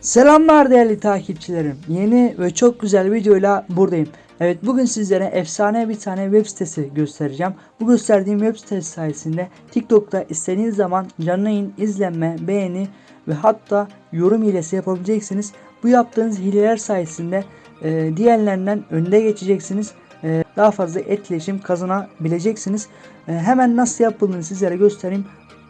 Selamlar değerli takipçilerim. Yeni ve çok güzel videoyla buradayım. Evet bugün sizlere efsane bir tane web sitesi göstereceğim. Bu gösterdiğim web sitesi sayesinde TikTok'ta istediğiniz zaman canlı yayın, izlenme, beğeni ve hatta yorum hilesi yapabileceksiniz. Bu yaptığınız hileler sayesinde e, diğerlerinden önde geçeceksiniz. E, daha fazla etkileşim kazanabileceksiniz. E, hemen nasıl yapıldığını sizlere göstereyim.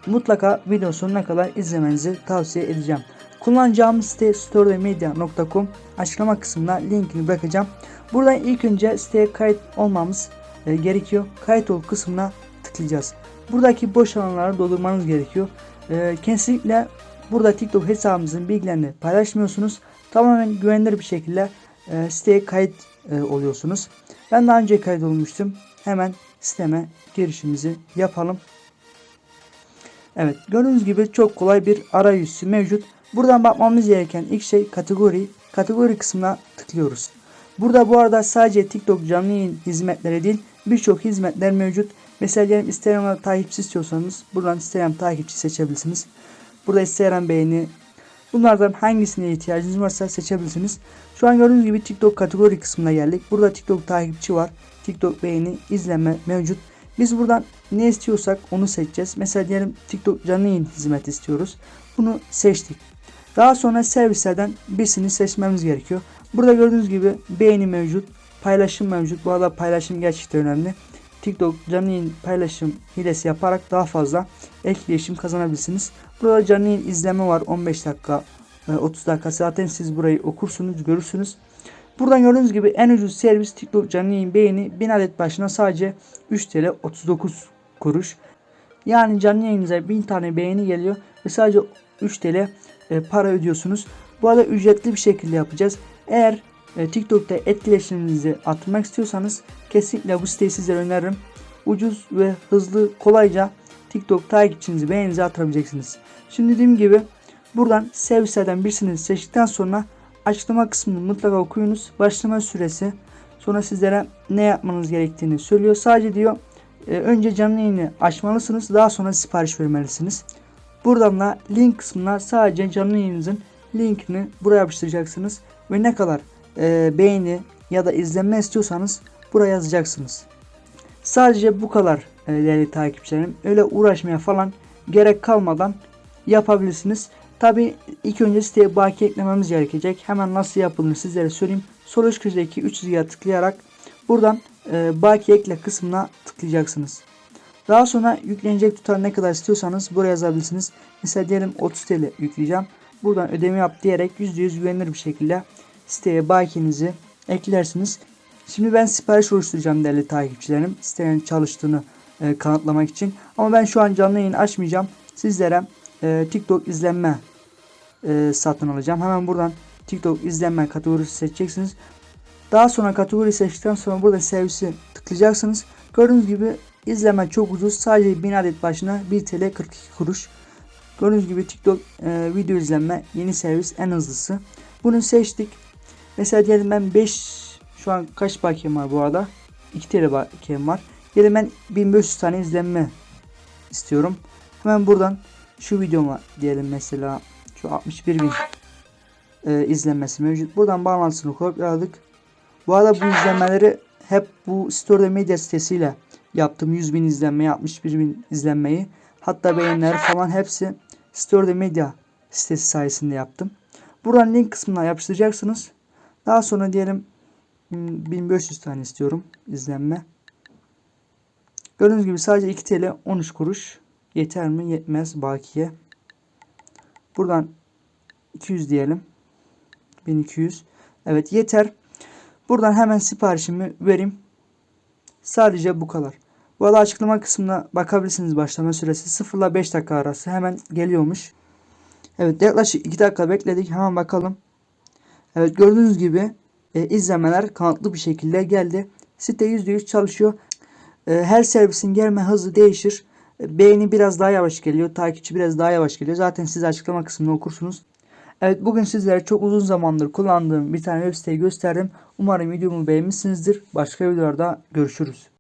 Mutlaka video sonuna kadar izlemenizi tavsiye edeceğim. Kullanacağımız site storemedia.com açıklama kısmına linkini bırakacağım. Buradan ilk önce siteye kayıt olmamız e, gerekiyor. Kayıt ol kısmına tıklayacağız. Buradaki boş alanları doldurmanız gerekiyor. E, kesinlikle burada TikTok hesabınızın bilgilerini paylaşmıyorsunuz. Tamamen güvenilir bir şekilde e, siteye kayıt oluyorsunuz. Ben daha önce kayıt olmuştum. Hemen siteme girişimizi yapalım. Evet gördüğünüz gibi çok kolay bir arayüzü mevcut. Buradan bakmamız gereken ilk şey kategori. Kategori kısmına tıklıyoruz. Burada bu arada sadece TikTok canlı yayın hizmetleri değil birçok hizmetler mevcut. Mesela diyelim Instagram'da takipçi istiyorsanız buradan Instagram takipçi seçebilirsiniz. Burada Instagram beğeni bunlardan hangisine ihtiyacınız varsa seçebilirsiniz. Şu an gördüğünüz gibi TikTok kategori kısmına geldik. Burada TikTok takipçi var. TikTok beğeni, izleme mevcut. Biz buradan ne istiyorsak onu seçeceğiz. Mesela diyelim TikTok canlı yayın hizmeti istiyoruz. Bunu seçtik. Daha sonra servislerden birisini seçmemiz gerekiyor. Burada gördüğünüz gibi beğeni mevcut, paylaşım mevcut. Bu arada paylaşım gerçekten önemli. TikTok canlı yayın paylaşım hilesi yaparak daha fazla etkileşim kazanabilirsiniz. Burada canlı yayın izleme var 15 dakika, 30 dakika. Zaten siz burayı okursunuz, görürsünüz. Buradan gördüğünüz gibi en ucuz servis TikTok canlı yayın beğeni 1000 adet başına sadece 3 TL 39 kuruş. Yani canlı yayınıza 1000 tane beğeni geliyor ve sadece 3 TL e, para ödüyorsunuz. Bu arada ücretli bir şekilde yapacağız. Eğer e, TikTok'ta etkileşiminizi arttırmak istiyorsanız kesinlikle bu siteyi sizlere öneririm. Ucuz ve hızlı kolayca TikTok takipçinizi beğeninizi artırabileceksiniz. Şimdi dediğim gibi buradan servislerden birisini seçtikten sonra açıklama kısmını mutlaka okuyunuz. Başlama süresi sonra sizlere ne yapmanız gerektiğini söylüyor. Sadece diyor e, önce canlı yayını açmalısınız daha sonra sipariş vermelisiniz. Buradan da link kısmına sadece canlı yayınınızın linkini buraya yapıştıracaksınız. Ve ne kadar e, beğeni ya da izlenme istiyorsanız buraya yazacaksınız. Sadece bu kadar e, değerli takipçilerim. Öyle uğraşmaya falan gerek kalmadan yapabilirsiniz. Tabi ilk önce siteye bakiye eklememiz gerekecek. Hemen nasıl yapıldığını sizlere söyleyeyim. Sol üst köşedeki 3 çizgiye tıklayarak buradan e, bakiye ekle kısmına tıklayacaksınız. Daha sonra yüklenecek tutar ne kadar istiyorsanız buraya yazabilirsiniz. Mesela diyelim 30 TL yükleyeceğim. Buradan ödeme yap diyerek %100 güvenilir bir şekilde siteye bakiyenizi eklersiniz. Şimdi ben sipariş oluşturacağım değerli takipçilerim. Sitenin çalıştığını e, kanıtlamak için. Ama ben şu an canlı yayın açmayacağım. Sizlere e, TikTok izlenme e, satın alacağım. Hemen buradan TikTok izlenme kategorisi seçeceksiniz. Daha sonra kategori seçtikten sonra burada servisi tıklayacaksınız. Gördüğünüz gibi izleme çok ucuz. Sadece 1000 adet başına 1 TL 42 kuruş. Gördüğünüz gibi TikTok e, video izlenme yeni servis en hızlısı. Bunu seçtik. Mesela diyelim ben 5 şu an kaç bakiyem var bu arada? 2 TL bakiyem var. Diyelim ben 1500 tane izlenme istiyorum. Hemen buradan şu videoma diyelim mesela şu 61 bin e, izlenmesi mevcut. Buradan bağlantısını kopyaladık. Bu arada bu izlenmeleri hep bu Story Media sitesiyle yaptım. 100 bin izlenmeyi, 61 bin izlenmeyi. Hatta beğenileri falan hepsi Story Media sitesi sayesinde yaptım. Buradan link kısmına yapıştıracaksınız. Daha sonra diyelim 1500 tane istiyorum izlenme. Gördüğünüz gibi sadece 2 TL 13 kuruş. Yeter mi? Yetmez. Bakiye. Buradan 200 diyelim. 1200. Evet yeter. Buradan hemen siparişimi vereyim. Sadece bu kadar. Bu arada açıklama kısmına bakabilirsiniz başlama süresi 0 ile 5 dakika arası hemen geliyormuş. Evet yaklaşık 2 dakika bekledik hemen bakalım. Evet gördüğünüz gibi e, izlemeler kanıtlı bir şekilde geldi. Site %100 çalışıyor. E, her servisin gelme hızı değişir. E, beğeni biraz daha yavaş geliyor. Takipçi biraz daha yavaş geliyor. Zaten siz açıklama kısmını okursunuz. Evet bugün sizlere çok uzun zamandır kullandığım bir tane web siteyi gösterdim. Umarım videomu beğenmişsinizdir. Başka videolarda görüşürüz.